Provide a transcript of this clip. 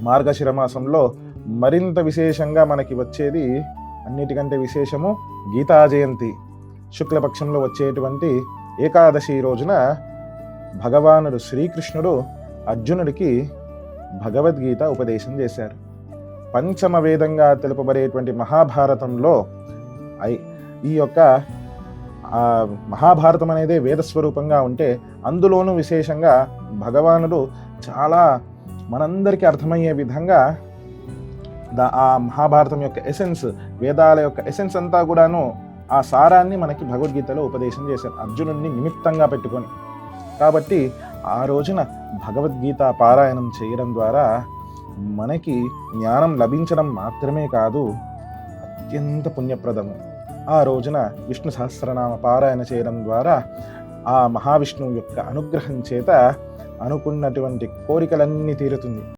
మార్గశిర మాసంలో మరింత విశేషంగా మనకి వచ్చేది అన్నిటికంటే విశేషము గీతా జయంతి. శుక్లపక్షంలో వచ్చేటువంటి ఏకాదశి రోజున భగవానుడు శ్రీకృష్ణుడు అర్జునుడికి భగవద్గీత ఉపదేశం చేశారు. పంచమ వేదంగా తెలుపబడేటువంటి మహాభారతంలో ఐ- ఈ యొక్క మహాభారతం అనేది వేద స్వరూపంగా ఉంటే అందులోనూ విశేషంగా భగవానుడు చాలా మనందరికీ అర్థమయ్యే విధంగా దా ఆ మహాభారతం యొక్క ఎసెన్స్ వేదాల యొక్క ఎసెన్స్ అంతా కూడాను ఆ సారాన్ని మనకి భగవద్గీతలో ఉపదేశం చేశారు. అర్జునుడిని నిమిత్తంగా పెట్టుకొని. కాబట్టి ఆ రోజున భగవద్గీత పారాయణం చేయడం ద్వారా మనకి జ్ఞానం లభించడం మాత్రమే కాదు అత్యంత పుణ్యప్రదము. ఆ రోజున విష్ణు సహస్రనామ పారాయణ చేయడం ద్వారా ఆ మహావిష్ణువు యొక్క అనుగ్రహం చేత అనుకున్నటువంటి కోరికలన్నీ తీరుతుంది.